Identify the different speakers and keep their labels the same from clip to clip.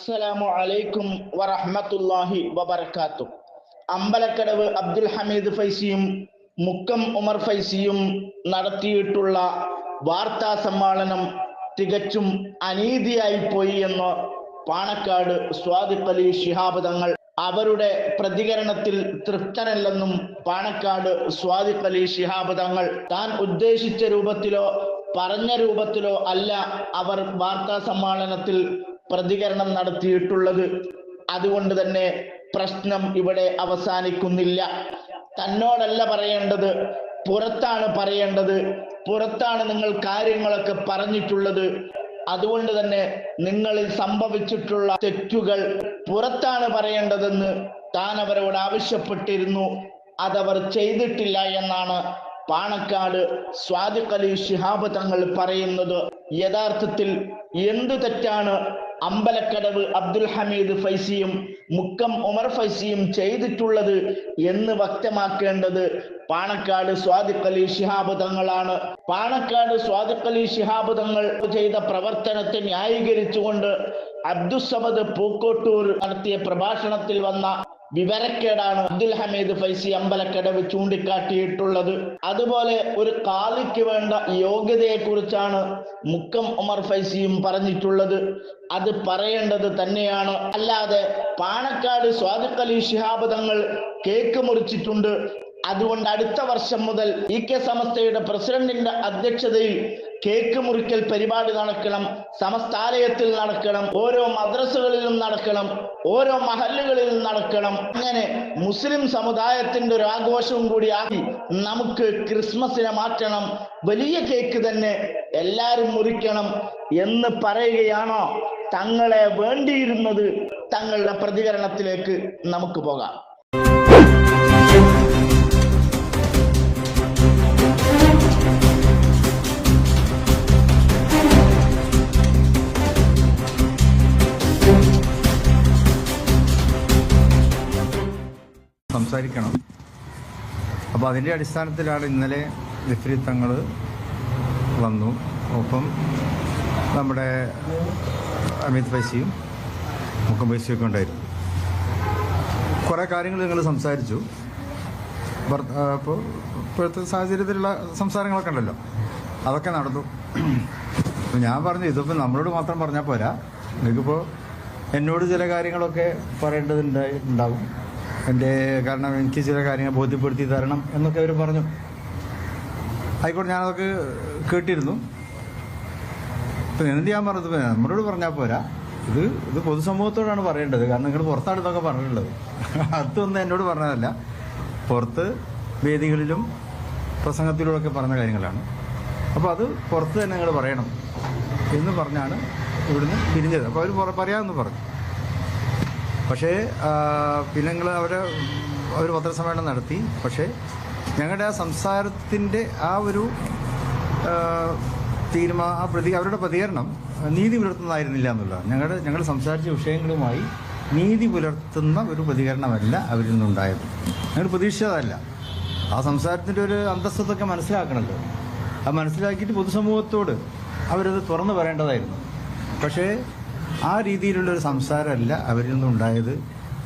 Speaker 1: അസ്സലാമു അലൈക്കും വറഹ്മത്തുള്ളാഹി വബർക്കാത്തു അമ്പലക്കടവ് അബ്ദുൽ ഹമീദ് ഫൈസിയും മുക്കം ഉമർ ഫൈസിയും നടത്തിയിട്ടുള്ള വാർത്താ സമ്മേളനം തികച്ചും അനീതിയായി പോയി എന്ന് പാണക്കാട് സ്വാദിഖ് അലി ശിഹാബ് തങ്ങൾ അവരുടെ പ്രതികരണത്തിൽ തൃപ്തനല്ലെന്നും പാണക്കാട് സ്വാദിഖ് അലി ശിഹാബ് തങ്ങൾ താൻ ഉദ്ദേശിച്ച രൂപത്തിലോ പറഞ്ഞ രൂപത്തിലോ അല്ല അവർ വാർത്താ സമ്മേളനത്തിൽ പ്രതികരണം നടത്തിയിട്ടുള്ളത്. അതുകൊണ്ട് തന്നെ പ്രശ്നം ഇവിടെ അവസാനിക്കുന്നില്ല. തന്നോടല്ല പറയേണ്ടത്. പുറത്താണ് പറയേണ്ടത്. പുറത്താണ് നിങ്ങൾ കാര്യങ്ങളൊക്കെ പറഞ്ഞിട്ടുള്ളത്. അതുകൊണ്ട് തന്നെ നിങ്ങളിൽ സംഭവിച്ചിട്ടുള്ള തെറ്റുകൾ പുറത്താണ് പറയേണ്ടതെന്ന് താൻ അവരോട് ആവശ്യപ്പെട്ടിരുന്നു. അതവർ ചെയ്തിട്ടില്ല എന്നാണ് പാണക്കാട് സ്വാദിഖ് ശിഹാബ് തങ്ങൾ പറയുന്നത്. യഥാർത്ഥത്തിൽ എന്തു തെറ്റാണ്? അമ്പലക്കടവ് അബ്ദുൽ ഹമീദ് ഫൈസിയും മുക്കം ഉമർ ഫൈസിയും ചെയ്തിട്ടുള്ളത് എന്ന് വ്യക്തമാക്കേണ്ടത് പാണക്കാട് സ്വാദിഖ് അലി ശിഹാബ് തങ്ങളാണ്. പാണക്കാട് സ്വാദിഖ് അലി ശിഹാബ് തങ്ങൾ ചെയ്ത പ്രവർത്തനത്തെ ന്യായീകരിച്ചുകൊണ്ട് അബ്ദുസമദ് പൂക്കോട്ടൂർ നടത്തിയ പ്രഭാഷണത്തിൽ വന്ന വിവരക്കേടാണ് അബ്ദുൽ ഹമീദ് ഫൈസി അമ്പലക്കടവ് ചൂണ്ടിക്കാട്ടിയിട്ടുള്ളത്. അതുപോലെ ഒരു കാലിക്ക് വേണ്ട യോഗ്യതയെ കുറിച്ചാണ് മുക്കം ഉമർ ഫൈസിയും പറഞ്ഞിട്ടുള്ളത്. അത് പറയേണ്ടത് തന്നെയാണ്. അല്ലാതെ പാണക്കാട് സ്വാദിഖ് അലി ശിഹാബ് തങ്ങൾ കേക്ക് മുറിച്ചിട്ടുണ്ട്. അതുകൊണ്ട് അടുത്ത വർഷം മുതൽ ഇ കെ സമസ്തയുടെ പ്രസിഡന്റിന്റെ അധ്യക്ഷതയിൽ കേക്ക് മുറിക്കൽ പരിപാടി നടക്കണം സമസ്താലയത്തിൽ നടക്കണം ഓരോ മദ്രസകളിലും നടക്കണം ഓരോ മഹല്ലുകളിലും നടക്കണം. അങ്ങനെ മുസ്ലിം സമുദായത്തിന്റെ ഒരു ആഘോഷവും കൂടി ആക്കി നമുക്ക് ക്രിസ്മസിനെ മാറ്റണം വലിയ കേക്ക് തന്നെ എല്ലാരും മുറിക്കണം എന്ന് പറയുകയാണോ? തങ്ങളെ വേണ്ടിയിരുന്നത് തങ്ങളുടെ പ്രതികരണത്തിലേക്ക് നമുക്ക് പോകാം.
Speaker 2: അപ്പോൾ അതിന്റെ അടിസ്ഥാനത്തിലാണ് ഇന്നലെ വിപരീതങ്ങൾ തങ്ങൾ വന്നു. ഒപ്പം നമ്മുടെ അമിത് പൈസയും മുക്കം പൈസയൊക്കെ ഉണ്ടായിരുന്നു. കുറേ കാര്യങ്ങൾ നിങ്ങൾ സംസാരിച്ചു. അപ്പോൾ ഇപ്പോഴത്തെ സാഹചര്യത്തിലുള്ള സംസാരങ്ങളൊക്കെ ഉണ്ടല്ലോ. അതൊക്കെ നടന്നു. അപ്പോൾ ഞാൻ പറഞ്ഞു ഇതിപ്പോൾ നമ്മളോട് മാത്രം പറഞ്ഞാൽ പോരാ. നിങ്ങൾക്കിപ്പോൾ എന്നോട് ചില കാര്യങ്ങളൊക്കെ പറയേണ്ടതുണ്ടായി ഉണ്ടാവും. എന്റെ കാരണം എനിക്ക് ചില കാര്യങ്ങൾ ബോധ്യപ്പെടുത്തി തരണം എന്നൊക്കെ അവർ പറഞ്ഞു. ആയിക്കോട്ടെ ഞാനതൊക്കെ കേട്ടിരുന്നു. ഇപ്പം എന്ത് ചെയ്യാൻ പറഞ്ഞത്? നമ്മളോട് പറഞ്ഞാൽ പോരാ. ഇത് ഇത് പൊതുസമൂഹത്തോടാണ് പറയേണ്ടത്. കാരണം നിങ്ങൾ പുറത്താണ് ഇതൊക്കെ പറഞ്ഞിട്ടുള്ളത്. അതൊന്നും എന്നോട് പറഞ്ഞതല്ല. പുറത്ത് വേദികളിലും പ്രസംഗത്തിലൂടെയൊക്കെ പറഞ്ഞ കാര്യങ്ങളാണ്. അപ്പോൾ അത് പുറത്ത് തന്നെ നിങ്ങൾ പറയണം എന്ന് പറഞ്ഞാണ് ഇവിടുന്ന് പിരിഞ്ഞത്. അപ്പോൾ അവർ പറയാമെന്ന് പറഞ്ഞു. പക്ഷേ പിന്നെ ഞങ്ങൾ അവരെ അവർ പത്രസമ്മേളനം നടത്തി. പക്ഷേ ഞങ്ങളുടെ ആ സംസാരത്തിന്റെ ആ ഒരു തീരുമാ ആ പ്രതി അവരുടെ പ്രതികരണം നീതി പുലർത്തുന്നതായിരുന്നില്ല എന്നുള്ളതാണ്. ഞങ്ങളുടെ ഞങ്ങൾ സംസാരിച്ച വിഷയങ്ങളുമായി നീതി പുലർത്തുന്ന ഒരു പ്രതികരണമല്ല അവരിൽ നിന്നുണ്ടായത്. ഞങ്ങൾ പ്രതീക്ഷിച്ചതല്ല. ആ സംസാരത്തിന്റെ ഒരു അന്തസ്സത്തൊക്കെ മനസ്സിലാക്കണമല്ലോ അത് മനസ്സിലാക്കിയിട്ട് പൊതുസമൂഹത്തോട് അവരത് തുറന്നു പറയേണ്ടതായിരുന്നു. പക്ഷേ ആ രീതിയിലുള്ളൊരു സംസാരമല്ല അവരിൽ നിന്നുണ്ടായത്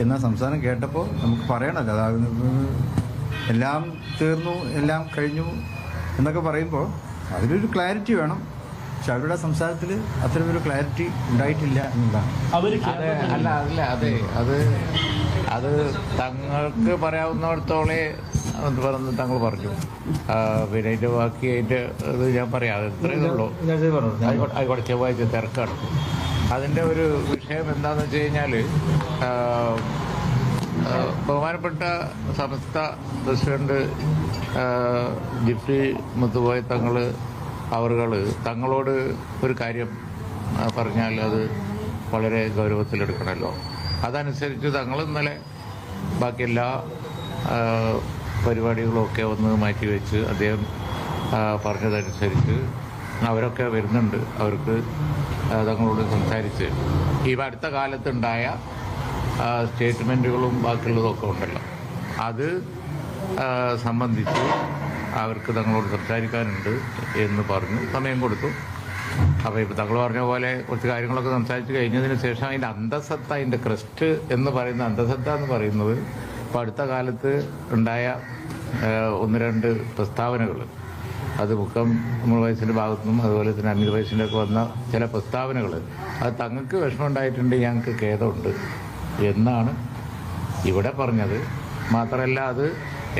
Speaker 2: എന്ന സംസാരം കേട്ടപ്പോൾ നമുക്ക് പറയണമല്ലോ. അതായത് എല്ലാം തീർന്നു എല്ലാം കഴിഞ്ഞു എന്നൊക്കെ പറയുമ്പോൾ അതിലൊരു ക്ലാരിറ്റി വേണം. പക്ഷെ അവരുടെ സംസാരത്തിൽ അത്തരമൊരു ക്ലാരിറ്റി ഉണ്ടായിട്ടില്ല എന്നുള്ളതാണ്.
Speaker 3: അതെ അല്ല അല്ല അതെ. അത് അത് തങ്ങൾക്ക് പറയാവുന്നിടത്തോളെ എന്ന് പറഞ്ഞ് തങ്ങൾ പറഞ്ഞു. പിന്നെ അതിന്റെ ബാക്കി അതിന്റെ ഇത് ഞാൻ പറയാം. അത് ഇത്രയേ ഉള്ളൂ. ആയിക്കോട്ടെ ആയിക്കോട്ടെ ചൊവ്വാഴ്ച തിരക്കാണ്. അതിന്റെ ഒരു വിഷയം എന്താണെന്ന് വെച്ച് കഴിഞ്ഞാൽ ബഹുമാനപ്പെട്ട സമസ്ത പ്രസിഡന്റ് ജിഫ്രി മുത്തുപോയ തങ്ങൾ അവറുകൾ തങ്ങളോട് ഒരു കാര്യം പറഞ്ഞാൽ അത് വളരെ ഗൗരവത്തിലെടുക്കണമല്ലോ അതനുസരിച്ച് തങ്ങൾ ഇന്നലെ ബാക്കി എല്ലാ പരിപാടികളൊക്കെ ഒക്കെ ഒന്ന് മാറ്റിവെച്ച് അദ്ദേഹം പറഞ്ഞതനുസരിച്ച് അവരൊക്കെ വരുന്നുണ്ട്. അവർക്ക് തങ്ങളോട് സംസാരിച്ച്. ഈ അടുത്ത കാലത്തുണ്ടായ സ്റ്റേറ്റ്മെന്റുകളും ബാക്കിയുള്ളതൊക്കെ ഉണ്ടല്ലോ. അത് സംബന്ധിച്ച് അവർക്ക് തങ്ങളോട് സംസാരിക്കാനുണ്ട് എന്ന് പറഞ്ഞു. സമയം കൊടുത്തു. അപ്പോൾ ഇപ്പോൾ തങ്ങൾ പറഞ്ഞ പോലെ കുറച്ച് കാര്യങ്ങളൊക്കെ സംസാരിച്ച് കഴിഞ്ഞതിന് ശേഷം അതിന്റെ അന്തസത്ത അതിന്റെ ക്രസ്റ്റ് എന്ന് പറയുന്ന അന്തസത്ത എന്ന് പറയുന്നത് ഇപ്പോൾ അടുത്ത കാലത്ത് ഉണ്ടായ ഒന്ന് രണ്ട് പ്രസ്താവനകൾ അത് മുക്കം നമ്മൾ വയസ്സിന്റെ ഭാഗത്തു നിന്നും അതുപോലെ തന്നെ അമിത് വയസ്സിന്റെ ഒക്കെ വന്ന ചില പ്രസ്താവനകൾ. അത് തങ്ങൾക്ക് വിഷമം ഉണ്ടായിട്ടുണ്ട് ഞങ്ങൾക്ക് ഖേദമുണ്ട്. എന്നാണ് ഇവിടെ പറഞ്ഞത്. മാത്രമല്ല അത്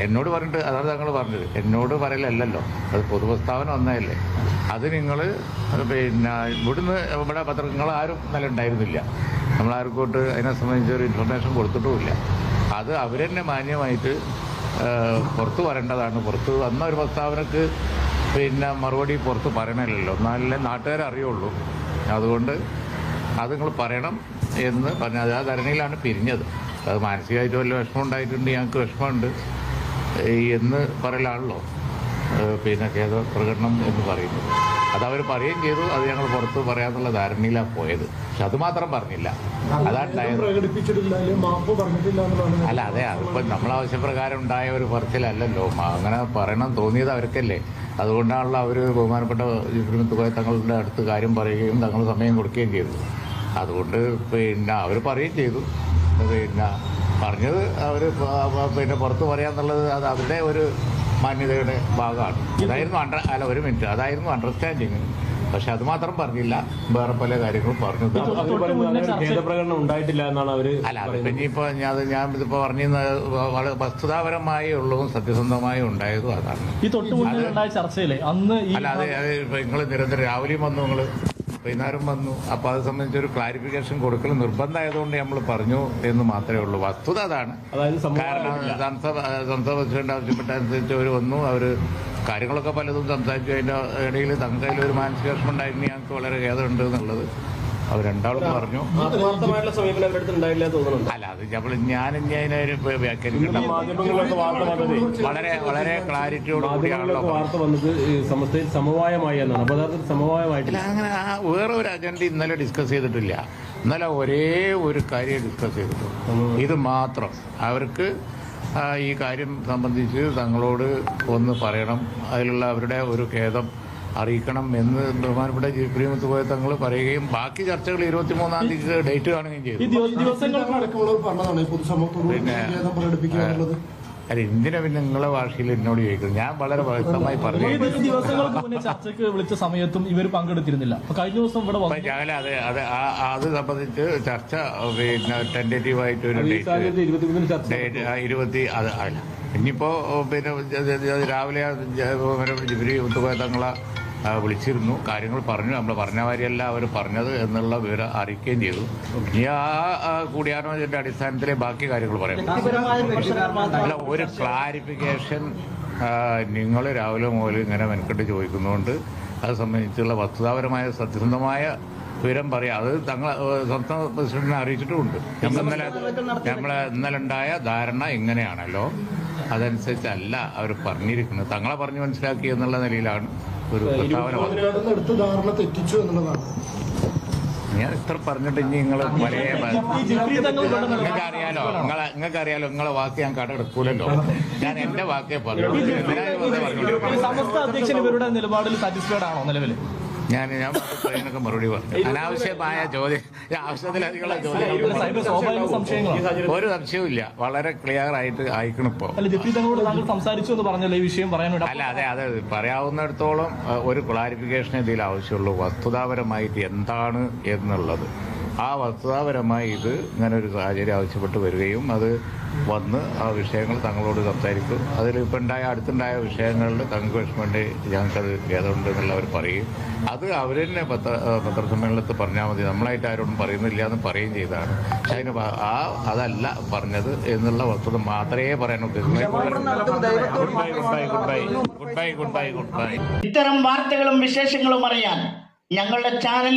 Speaker 3: എന്നോട് പറഞ്ഞിട്ട് അതാണ് തങ്ങൾ പറഞ്ഞത്. എന്നോട് പറയലല്ലല്ലോ. അത് പൊതുപ്രസ്താവന വന്നതല്ലേ. അത് നിങ്ങൾ പിന്നെ ഇവിടുന്ന് ഇവിടെ പത്രങ്ങൾ ആരും നല്ല ഉണ്ടായിരുന്നില്ല. നമ്മൾ ആർക്കോട്ട് അതിനെ സംബന്ധിച്ച് ഒരു ഇൻഫർമേഷൻ കൊടുത്തിട്ടുമില്ല. അത് അവരെന്നെ മാന്യമായിട്ട് പുറത്തു വരേണ്ടതാണ്. പുറത്ത് വന്ന ഒരു പ്രസ്താവനക്ക് പിന്നെ മറുപടി പുറത്ത് പറയണമല്ലോ എന്നാലേ നാട്ടുകാരെ അറിയുള്ളൂ. അതുകൊണ്ട് അത് നിങ്ങൾ പറയണം എന്ന് പറഞ്ഞ അത് ആ ധരണിയിലാണ് പിരിഞ്ഞത്. അത് മാനസികമായിട്ട് വല്ല വിഷമം ഉണ്ടായിട്ടുണ്ട് ഞങ്ങൾക്ക് വിഷമമുണ്ട് എന്ന് പറയലാണല്ലോ. പിന്നെ ഖേദ പ്രകടനം എന്ന് പറയുന്നത്. അത് അവർ പറയുകയും ചെയ്തു അത് ഞങ്ങൾ പുറത്ത് പറയാന്നുള്ള ധാരണയിലാണ് പോയത്. പക്ഷെ അത് മാത്രം പറഞ്ഞില്ല. അതാണ് അല്ല അതെ അതിപ്പോൾ നമ്മൾ ആവശ്യപ്രകാരം ഉണ്ടായ ഒരു പറച്ചിലല്ലല്ലോ. അങ്ങനെ പറയണം തോന്നിയത് അവർക്കല്ലേ. അതുകൊണ്ടാണല്ലോ അവർ ബഹുമാനപ്പെട്ട ജിബ്രിമത്ത് തങ്ങളുടെ അടുത്ത് കാര്യം പറയുകയും തങ്ങൾ സമയം കൊടുക്കുകയും ചെയ്തു അതുകൊണ്ട് പിന്നെ അവർ പറയുകയും ചെയ്തു. പിന്നെ പറഞ്ഞത് അവർ പിന്നെ പുറത്ത് പറയാന്നുള്ളത് അത് അവരുടെ ഒരു മാന്യതയുടെ ഭാഗമാണ്. അതായിരുന്നു അണ്ടർ അല്ല ഒരു മിനിറ്റ് അതായിരുന്നു അണ്ടർസ്റ്റാൻഡിങ് പക്ഷെ അത് മാത്രം പറഞ്ഞില്ല. വേറെ പല കാര്യങ്ങളും പറഞ്ഞു.
Speaker 4: പ്രകടനം ഉണ്ടായിട്ടില്ല എന്നാണ് അവർ
Speaker 3: അല്ല അത് ഇനിയിപ്പോ ഞാൻ അത് ഞാൻ ഇതിപ്പോ പറഞ്ഞ വളരെ വസ്തുതാപരമായി ഉള്ളതും സത്യസന്ധമായി ഉണ്ടായതും അതാണ്.
Speaker 5: ഈ തൊട്ട് മുന്നിൽ ഉണ്ടായ ചർച്ചയിലെ അന്ന് ഈ
Speaker 3: അല്ല അത് അത് ഇപ്പൊ നിങ്ങൾ നിരന്തരം രാവിലെയും വന്നു നിങ്ങൾ വൈകുന്നേരം വന്നു. അപ്പൊ അത് സംബന്ധിച്ച് ഒരു ക്ലാരിഫിക്കേഷൻ കൊടുക്കൽ നിർബന്ധമായതുകൊണ്ട് നമ്മൾ പറഞ്ഞു എന്ന് മാത്രമേ ഉള്ളൂ. വസ്തുത അതാണ്. കാരണം സംസ്ഥാന സംസ്ഥാന പ്രസിഡന്റ് ആവശ്യപ്പെട്ടനുസരിച്ച് അവർ വന്നു. അവർ കാര്യങ്ങളൊക്കെ പലതും സംസാരിച്ചു. അതിന്റെ ഇടയിൽ തങ്ങയിൽ ഒരു മാനസിക വിഷമം ഉണ്ടായിരുന്നു. ഞങ്ങൾക്ക് വളരെ ഖേദമുണ്ട് എന്നുള്ളത് അവർ രണ്ടാളും പറഞ്ഞു. അല്ല അത് നമ്മൾ ഞാൻ ഇനി അതിനൊരു വ്യാഖ്യാനിക്കണ്ട വളരെ വളരെ ക്ലാരിറ്റിയോട് കൂടിയാണല്ലോ
Speaker 4: സമസ്തയിൽ സമവായമായി എന്നാണ്. സമവായമായിട്ടില്ല.
Speaker 3: അങ്ങനെ ആ വേറെ ഒരു അജണ്ട ഇന്നലെ ഡിസ്കസ് ചെയ്തിട്ടില്ല. ഇന്നലെ ഒരേ ഒരു കാര്യം ഡിസ്കസ് ചെയ്തിട്ടുള്ളൂ ഇത് മാത്രം. അവർക്ക് ഈ കാര്യം സംബന്ധിച്ച് തങ്ങളോട് ഒന്ന് പറയണം. അതിലുള്ള അവരുടെ ഒരു ഖേദം അറിയിക്കണം എന്ന് ബഹുമാനപ്പെട്ട പ്രിയമത്ത് പോയ തങ്ങൾ പറയുകയും ബാക്കി ചർച്ചകൾ ഇരുപത്തിമൂന്നാം തീയതി ഡേറ്റ് കാണുകയും ചെയ്തു. പിന്നെ അല്ല എന്തിനാ പിന്നെ നിങ്ങളെ ഭാഷയിൽ എന്നോട് ചോദിക്കുന്നത്? ഞാൻ വളരെ വ്യക്തമായി പറഞ്ഞു
Speaker 5: ദിവസങ്ങൾക്ക് മുന്നേ ചർച്ചയ്ക്ക് വിളിച്ച സമയത്തും ഇവർ പങ്കെടുത്തിരുന്നില്ല. കഴിഞ്ഞ ദിവസം ഇവിടെ
Speaker 3: ഞാൻ അത് അത് അത് സംബന്ധിച്ച് ചർച്ച പിന്നെ ടെന്റേറ്റീവ് ആയിട്ട് ഒരു ഡേറ്റ് ഇരുപത്തി അത് അല്ല. ഇനിയിപ്പോ പിന്നെ രാവിലെ ജിബിരി ഉത്തുപോയ തങ്ങളെ വിളിച്ചിരുന്നു. കാര്യങ്ങൾ പറഞ്ഞു. നമ്മൾ പറഞ്ഞ കാര്യമല്ല അവർ പറഞ്ഞത് എന്നുള്ള വിവരം അറിയിക്കുകയും ചെയ്തു. ഇനി ആ കൂടിയാലോചനയുടെ അടിസ്ഥാനത്തിലെ ബാക്കി കാര്യങ്ങൾ പറയാം അല്ല ഒരു ക്ലാരിഫിക്കേഷൻ നിങ്ങൾ രാവിലെ മുതൽ ഇങ്ങനെ മെനക്കെട്ട് ചോദിക്കുന്നതുകൊണ്ട് അത് സംബന്ധിച്ചുള്ള വസ്തുതാപരമായ സത്യസന്ധമായ വിവരം പറയാം. അത് തങ്ങൾ സംസ്ഥാന പ്രസിഡന്റിനെ അറിയിച്ചിട്ടുമുണ്ട്. നമ്മൾ ഇന്നലെ നമ്മളെ ഇന്നലെ ഉണ്ടായ ധാരണ ഇങ്ങനെയാണല്ലോ. അതനുസരിച്ചല്ല അവർ പറഞ്ഞിരിക്കുന്നത്. തങ്ങളെ പറഞ്ഞു മനസ്സിലാക്കി എന്നുള്ള നിലയിലാണ് ഒരു പ്രസ്താവന
Speaker 6: എടുത്ത ധാരണ തെറ്റിച്ചു എന്നുള്ളതാണ്.
Speaker 3: ഞാൻ ഇത്ര പറഞ്ഞിട്ട് ഇനി നിങ്ങൾ നിങ്ങൾക്ക് അറിയാലോ നിങ്ങളെ നിങ്ങൾക്ക് അറിയാലോ നിങ്ങളെ വാക്ക് ഞാൻ കടമെടുക്കൂലല്ലോ. ഞാൻ എന്റെ വാക്കേ പറഞ്ഞു
Speaker 5: സമസ്ത അധ്യക്ഷൻ ഇവരുടെ നിലപാടിൽ സാറ്റിസ്ഫൈഡ് ആണോ നിലവിൽ
Speaker 3: ഞാൻ ഞാൻ പറയുന്നൊക്കെ മറുപടി പറഞ്ഞു. അനാവശ്യമായ ചോദ്യം ആവശ്യത്തിലധികമുള്ള ചോദ്യം ഒരു സംശയവും ഇല്ല. വളരെ ക്ലിയർ ആയിട്ട് അയക്കണം ഇപ്പോ.
Speaker 5: സംസാരിച്ചു എന്ന് പറഞ്ഞല്ലോ ഈ വിഷയം പറയാൻ
Speaker 3: അല്ല അതെ അതെ പറയാവുന്നിടത്തോളം ഒരു ക്ലാരിഫിക്കേഷൻ ഇതിൽ ആവശ്യമുള്ളൂ. വസ്തുതാപരമായിട്ട് എന്താണ് എന്നുള്ളത്. ആ വസ്തുതാപരമായി ഇത് ഇങ്ങനെ ഒരു സാഹചര്യം ആവശ്യപ്പെട്ട് വരികയും അത് വന്ന് ആ വിഷയങ്ങൾ തങ്ങളോട് സംസാരിക്കും. അതിൽ ഇപ്പം ഉണ്ടായ അടുത്തുണ്ടായ വിഷയങ്ങളിൽ തങ്ങൾക്ക് വിഷമമുണ്ട് ഞങ്ങൾക്കത് ഖേദമുണ്ട് എന്നുള്ളവർ പറയും. അത് അവർ തന്നെ പത്ര പത്രസമ്മേളനത്തിൽ പറഞ്ഞാൽ മതി. നമ്മളായിട്ട് ആരോടും പറയുന്നില്ല എന്ന് പറയുകയും ചെയ്തതാണ്. പക്ഷെ അതിന് ആ അതല്ല പറഞ്ഞത് എന്നുള്ള വസ്തുത മാത്രമേ പറയാൻ ബൈ.
Speaker 1: ഇത്തരം വാർത്തകളും വിശേഷങ്ങളും അറിയാൻ ഞങ്ങളുടെ ചാനൽ